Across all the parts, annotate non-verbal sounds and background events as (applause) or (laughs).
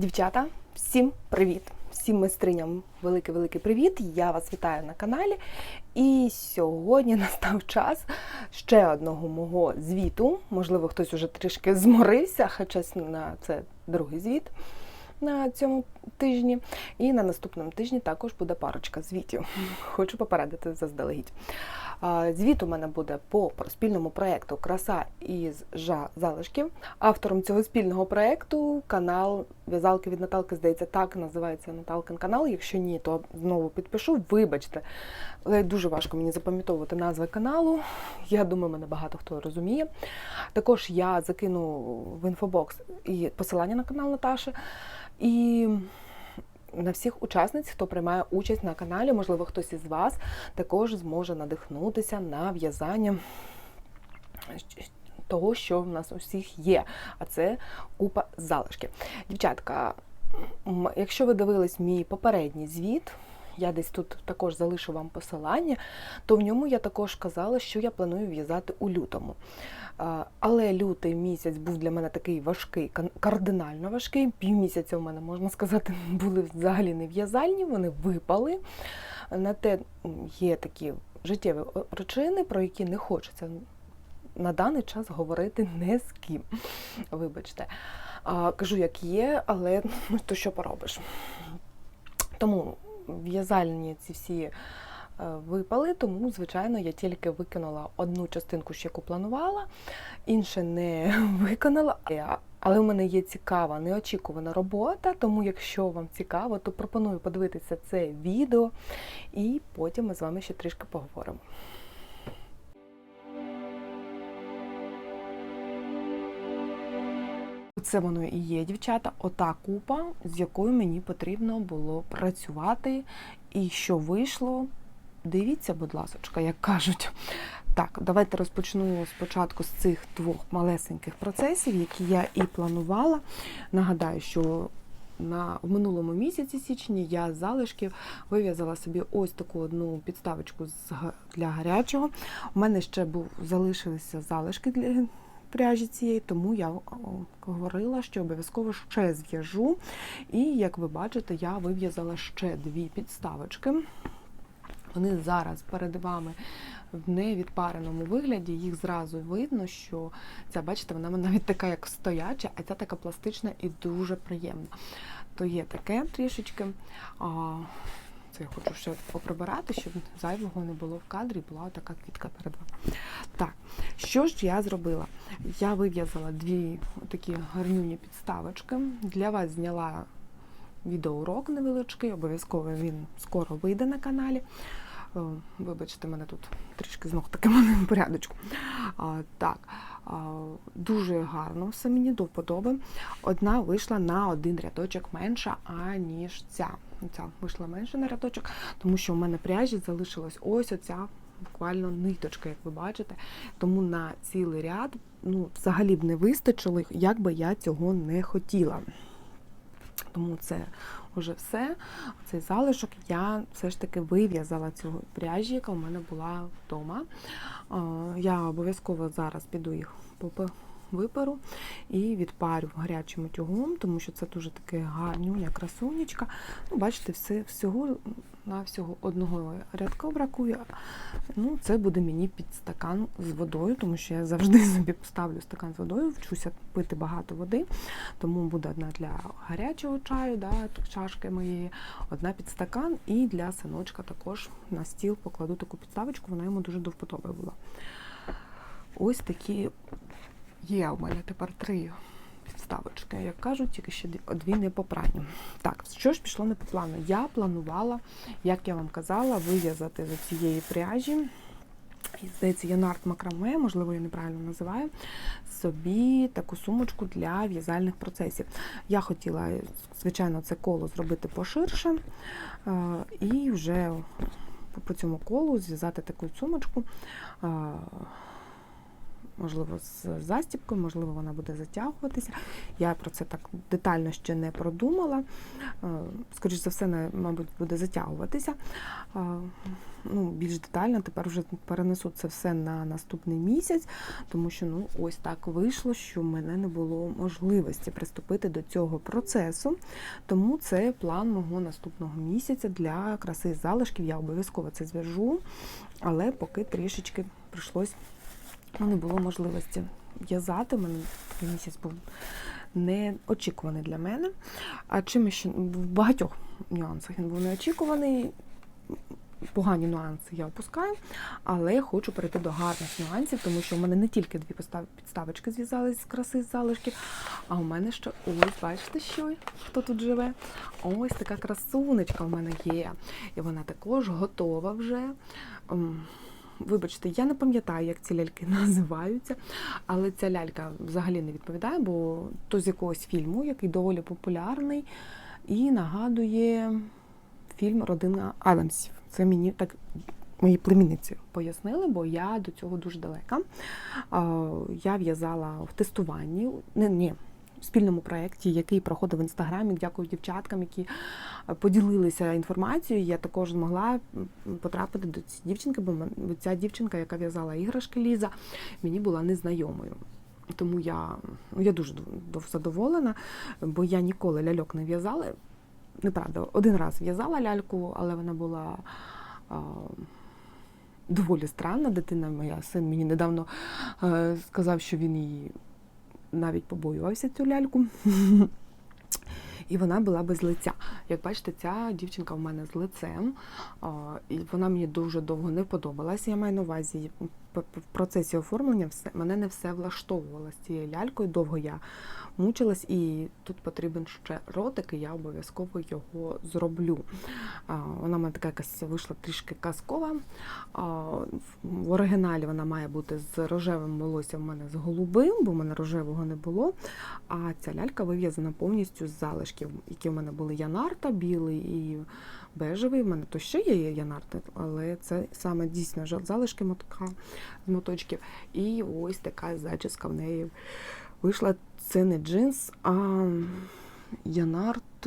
Дівчата, всім привіт! Всім майстриням великий-великий привіт! Я вас вітаю на каналі. І сьогодні (laughs) настав час ще одного мого звіту. Можливо, хтось уже трішки зморився, (laughs) хоча це другий звіт на цьому тижні. І на наступному тижні також буде парочка звітів. (laughs) Хочу попередити заздалегідь. Звіт у мене буде по спільному проєкту Краса із жа залишків. Автором цього спільного проєкту канал В'язалки від Наталки, здається, так називається Наталкин канал. Якщо ні, то знову підпишу. Вибачте, але дуже важко мені запам'ятовувати назви каналу. Я думаю, мене багато хто розуміє. Також я закину в інфобокс і посилання на канал Наташі. І на всіх учасниць, хто приймає участь на каналі, можливо, хтось із вас також зможе надихнутися на в'язання того, що в нас усіх є. А це купа залишки. Дівчатка, якщо ви дивились мій попередній звіт, я десь тут також залишу вам посилання, то в ньому я також казала, що я планую в'язати у лютому. Але лютий місяць був для мене такий важкий, кардинально важкий. Півмісяця у мене, можна сказати, (laughs) були взагалі не в'язальні, вони випали. На те є такі життєві причини, про які не хочеться на даний час говорити (laughs) не з ким. Вибачте. Кажу, як є, але ну, то що поробиш. Тому в'язальні ці всі. Е, випали, тому, звичайно, я тільки виконала одну частинку, що яку планувала, інше не (laughs) виконала. Але в мене є цікава, неочікувана робота, тому якщо вам цікаво, то пропоную подивитися це відео, і потім ми з вами ще трішки поговоримо. Це воно і є, дівчата, ота купа, з якою мені потрібно було працювати, і що вийшло, Дивіться, будь ласка, як кажуть. Так, давайте розпочну спочатку з цих двох малесеньких процесів, які я і планувала. Нагадаю, що на, в минулому місяці січні я з залишків вив'язала собі ось таку одну підставочку з, для гарячого. У мене ще був, залишилися залишки для пряжі цієї, тому я говорила, що обов'язково ще зв'яжу. І, як ви бачите, я вив'язала ще дві підставочки. Вони зараз перед вами в невідпареному вигляді, їх зразу видно, що ця, бачите, вона навіть така, як стояча, а ця така пластична і дуже приємна. То є таке трішечки. Я хочу ще поприбирати, щоб зайвого не було в кадрі, була така квітка перед вами. Так, що ж я зробила? Я вив'язала дві такі гарнюні підставочки. Для вас зняла відеоурок невеличкий, обов'язково він скоро вийде на каналі. Е, вибачте, мене тут трішки знов таки в порядочку. А, Так, а, дуже гарно все мені до вподоби. Одна вийшла на один рядочок менша, аніж ця. Ця вийшла менше на рядочок, тому що в мене пряжі залишилась ось оця буквально ниточка, як ви бачите. Тому на цілий ряд ну, взагалі б не вистачило, як би я цього не хотіла. Тому це вже все. Цей залишок я все ж таки вив'язала цю пряжі, яка у мене була вдома. Я обов'язково зараз піду їх випару і відпарю гарячим утюгом, тому що це дуже таке гарнюня, красунечка. Ну, Бачите, все, всього на всього одного рядка бракує. Ну, Це буде мені під стакан з водою, тому що я завжди (laughs) собі поставлю стакан з водою, вчуся пити багато води. Тому буде одна для гарячого чаю, да, чашки моєї, одна під стакан, і для синочка також на стіл покладу таку підставочку, вона йому дуже до вподоби була. Ось такі Є у мене тепер три підставочки, як кажуть, тільки ще дві не по. Так, що ж пішло не по плану? Я планувала, як я вам казала, вив'язати з цієї пряжі. Здається, Янарт Макраме, можливо, я неправильно називаю, собі таку сумочку для в'язальних процесів. Я хотіла, звичайно, це коло зробити поширше, е, і вже по цьому колу зв'язати таку сумочку. Можливо, з застіпкою, можливо, вона буде затягуватися. Я про це так детально ще не продумала. Е, Скоріше за все, мабуть, буде затягуватися. Е, Ну, більш детально тепер вже перенесу це все на наступний місяць, тому що ну ось так вийшло, що в мене не було можливості приступити до цього процесу. Тому це план мого наступного місяця для краси залишків. Я обов'язково це зв'яжу, але поки трішечки прийшлось, ну, не було можливості в'язати. Мене місяць був неочікуваний для мене. А чим ще в багатьох нюансах він був неочікуваний. Погані нюанси я опускаю, але я хочу перейти до гарних нюансів, тому що в мене не тільки дві підставочки зв'язались з краси з залишків, а у мене ще ось, бачите, що хто тут живе? Ось така красунечка в мене є. І вона також готова вже. Вибачте, я не пам'ятаю, як ці ляльки (laughs) називаються, але ця лялька взагалі не відповідає, бо то з якогось фільму, який доволі популярний, і нагадує фільм Родина Адамсів. Це мені так мої племінниці пояснили, бо я до цього дуже далека. Я в'язала в тестуванні, ні, в спільному проєкті, який проходив в інстаграмі. Дякую дівчаткам, які е, поділилися інформацією. Я також змогла потрапити до цієї дівчинки, бо ця дівчинка, яка в'язала іграшки Ліза, мені була незнайомою. Тому я, я дуже задоволена, бо я ніколи ляльок не в'язала. Неправда, один раз в'язала ляльку, але вона була а, доволі странна. Дитина моя син мені недавно е, сказав, що він її навіть побоювався цю ляльку. І вона була без лиця. Як бачите, ця дівчинка в мене з лицем, і вона мені дуже довго не подобалася. Я маю на увазі в процесі оформлення все мене не все влаштовувало з цією лялькою. Довго я мучилась, і тут потрібен ще ротик, і я обов'язково його зроблю. А, Вона в мене така якась вийшла трішки казкова. А, В оригіналі вона має бути з рожевим волоссям в мене з голубим, бо в мене рожевого не було. А ця лялька вив'язана повністю з залишків, які в мене були янарта, білий і бежевий. В мене то ще є янарта, але це саме дійсно залишки мотка з моточків. І ось така зачіска в неї вийшла. Це не джинс, а янарт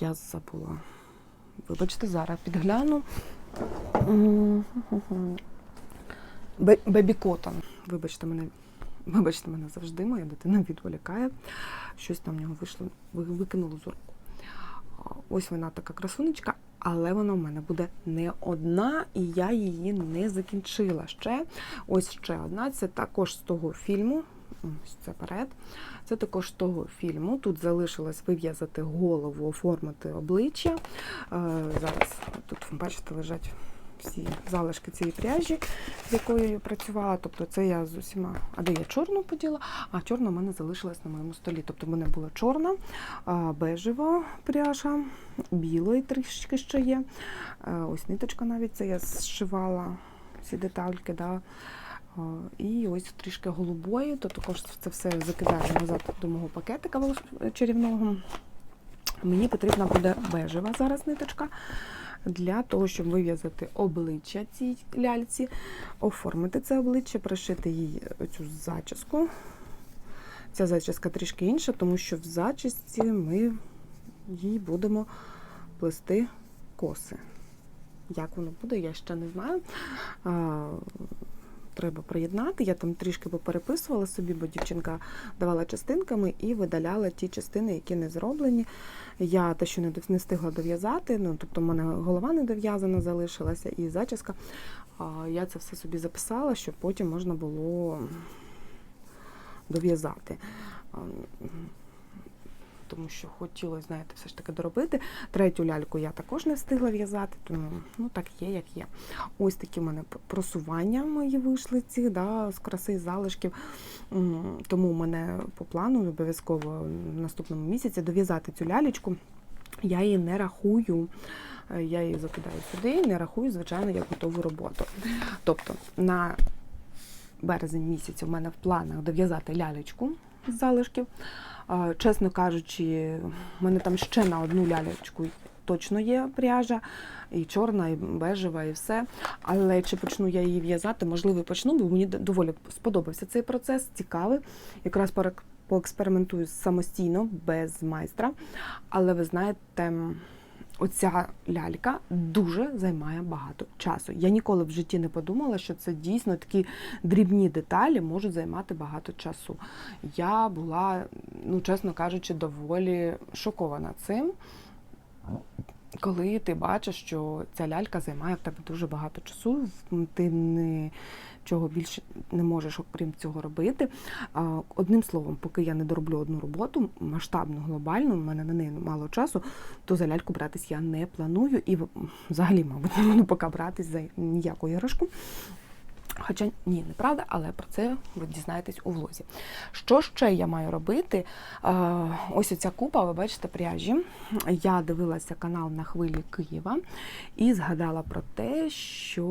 я забула. Вибачте, зараз підгляну. Бебі Коттон. Вибачте мене. Вибачте мене завжди, моя дитина відволікає. Щось там в нього вийшло, викинуло з Ось вона така красунечка, але вона в мене буде не одна, і я її не закінчила ще. Ось ще одна. Це також з того фільму. Ось це перед. Це також з того фільму. Тут залишилось вив'язати голову, оформити обличчя. Е, Зараз тут, бачите, лежать всі залишки цієї пряжі, з якою я працювала. Тобто це я з усіма. А де я чорну поділа, а чорна в мене залишилась на моєму столі. Тобто в мене була чорна, бежева пряжа, білої трішки ще є. Ось ниточка навіть це я зшивала ці детальки. Да. І ось трішки голубої, то також це все закидаю назад до мого пакетика чарівного. Мені потрібна буде бежева зараз ниточка для того, щоб вив'язати обличчя цій ляльці, оформити це обличчя, пришити їй цю зачіску. Ця зачіска трішки інша, тому що в зачісці ми їй будемо плести коси. Як воно буде, я ще не знаю. Треба приєднати. Я там трішки попереписувала собі, бо дівчинка давала частинками і видаляла ті частини, які не зроблені. Я те, що не не встигла дов'язати, ну тобто в мене голова не дов'язана залишилася і зачіска. Я це все собі записала, щоб потім можна було дов'язати. Тому що хотілося, знаєте, все ж таки доробити. Третю ляльку я також не встигла в'язати, тому ну так є, як є. Ось такі в мене просування мої вийшли ці, да, з краси залишків. Тому в мене по плану обов'язково в наступному місяці дов'язати цю лялечку. Я її не рахую. Е, Я її закидаю сюди, не рахую, звичайно, як готову роботу. Тобто на березень місяць у мене в планах дов'язати лялечку залишків. Чесно кажучи, в мене там ще на одну лялечку точно є пряжа, і чорна, і бежева, і все. Але чи почну я її в'язати? Можливо, почну, бо мені доволі сподобався цей процес, цікавий. Якраз поекспериментую самостійно, без майстра. Але ви знаєте, оця лялька дуже займає багато часу. Я ніколи в житті не подумала, що це дійсно такі дрібні деталі можуть займати багато часу. Я була, ну чесно кажучи, доволі шокована цим. Коли ти бачиш, що ця лялька займає в тебе дуже багато часу, ти нічого більше не можеш окрім цього робити. Одним словом, поки я не дороблю одну роботу масштабну, глобальну, в мене на неї мало часу, то за ляльку братись я не планую і взагалі, мабуть, (laughs) не буду поки братись за ніяку іграшку. Хоча ні, неправда, але про це ви дізнаєтесь у влозі. Що ще я маю робити? Ось оця купа, ви бачите, пряжі. Я дивилася канал на хвилі Києва і згадала про те, що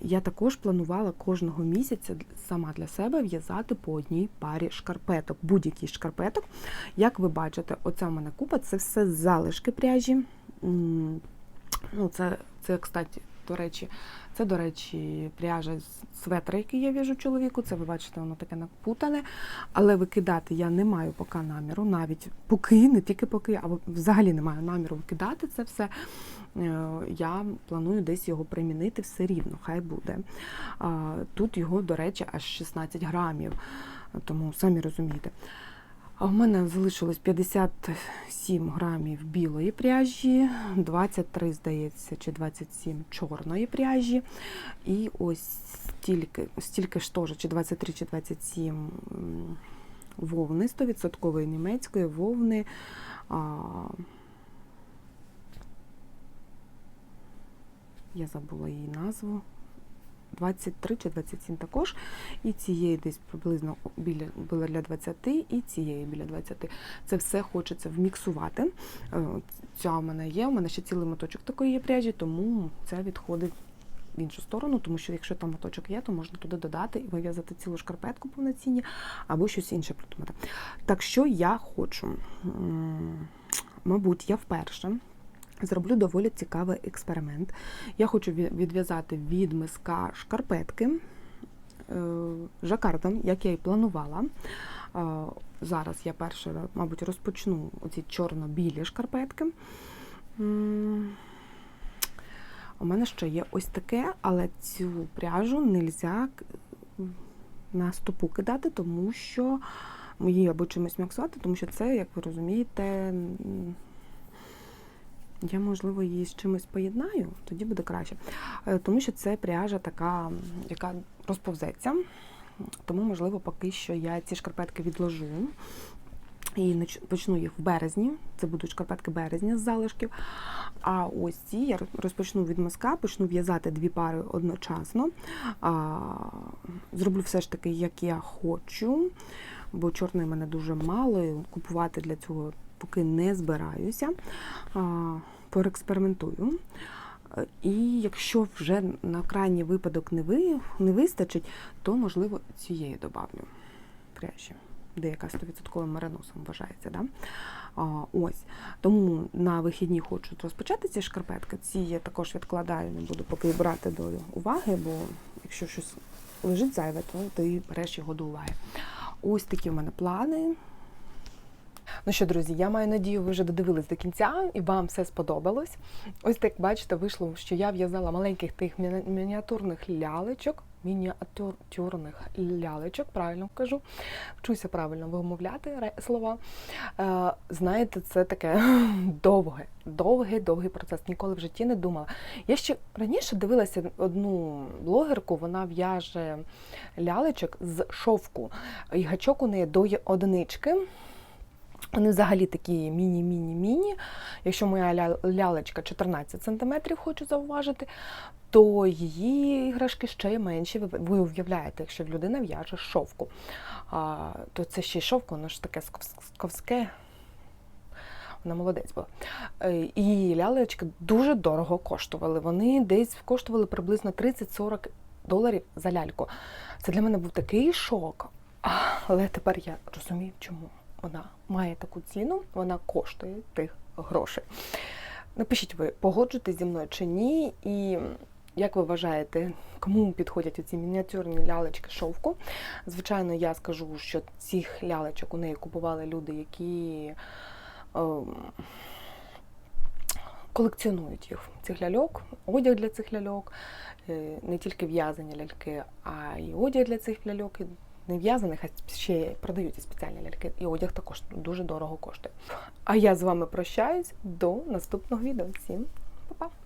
я також планувала кожного місяця сама для себе в'язати по одній парі шкарпеток, будь-який шкарпеток. Як ви бачите, оця в мене купа це все залишки пряжі. Ну, це, це, кстати, до речі, це, до речі, пряжа з светра, який я в'яжу чоловіку. Це ви бачите, воно таке напутане. Але викидати я не маю поки наміру, навіть поки, не тільки поки, а взагалі не маю наміру викидати це все. Е, Я планую десь його примінити все рівно, хай буде. Тут його, до речі, аж 16 грамів, тому самі розумієте. А в мене залишилось 57 грамів білої пряжі, 23, здається, чи 27 чорної пряжі. І ось стільки, стільки ж теж, чи 23, чи 27 вовни, 100% німецької вовни. А, я забула її назву. 23 чи 27 також. І цієї десь приблизно біля для 20, і цієї біля 20. Це все хочеться вміксувати. Е, Ця в мене є. У мене ще цілий моточок такої є пряжі, тому це відходить в іншу сторону, тому що якщо там моточок є, то можна туди додати і вив'язати цілу шкарпетку повноцінні або щось інше придумати. Так що я хочу, мабуть, я вперше. Зроблю доволі цікавий експеримент. Я хочу відв'язати від миска шкарпетки е, жакардом, як я і планувала. Е, Зараз я перше, мабуть, розпочну оці чорно-білі шкарпетки. У мене ще є ось таке, але цю пряжу не можна на стопу кидати, тому що її або чимось міксувати, тому що це, як ви розумієте, я, можливо, її з чимось поєднаю, тоді буде краще. Е, Тому що це пряжа така, яка розповзеться. Тому, можливо, поки що я ці шкарпетки відложу. І почну їх в березні. Це будуть шкарпетки березня з залишків. А ось ці я розпочну від мазка, почну в'язати дві пари одночасно. Зроблю все ж таки, як я хочу, бо чорної мене дуже мало. Купувати для цього поки не збираюся. Е, І якщо вже на крайній випадок не, ви, не вистачить, то можливо цієї добавлю пряжі, де яка 100% мериносом вважається. Да? А, ось. Тому на вихідні хочу розпочати ці шкарпетки. Ці я також відкладаю, не буду поки брати до уваги, бо якщо щось лежить зайве, то ти береш його до уваги. Ось такі в мене плани. Ну що, друзі, я маю надію, ви вже додивились до кінця і вам все сподобалось. Ось так бачите, вийшло, що я в'язала маленьких тих міні- мініатюрних лялечок. Мініатюрних лялечок, правильно кажу, вчуся правильно вимовляти слова. Е, знаєте, це таке (laughs) довге, довгий, довгий процес. Ніколи в житті не думала. Я ще раніше дивилася одну блогерку, вона в'яже лялечок з шовку. І гачок у неї до одинички. Вони взагалі такі міні-міні-міні. Якщо моя ля- лялечка 14 см, хочу зауважити, то її іграшки ще менші. Ви- уявляєте, якщо людина в'яже шовку, то це ще й шовку, воно ж таке сковське. Вона молодець була. Е, І лялечки дуже дорого коштували. Вони десь коштували приблизно 30-40 доларів за ляльку. Це для мене був такий шок. Але тепер я розумію, чому. Вона має таку ціну, вона коштує тих грошей. Напишіть ви, погоджуєтесь зі мною чи ні, і як ви вважаєте, кому підходять ці мініатюрні лялечки шовку? Звичайно, я скажу, що цих лялечок у неї купували люди, які ем, колекціонують їх, цих ляльок, одяг для цих ляльок, е, не тільки в'язані ляльки, а й одяг для цих ляльок. Не в'язаних, а ще продаються спеціальні ляльки. І одяг також дуже дорого коштує. А я з вами прощаюсь до наступного відео. Всім па-па!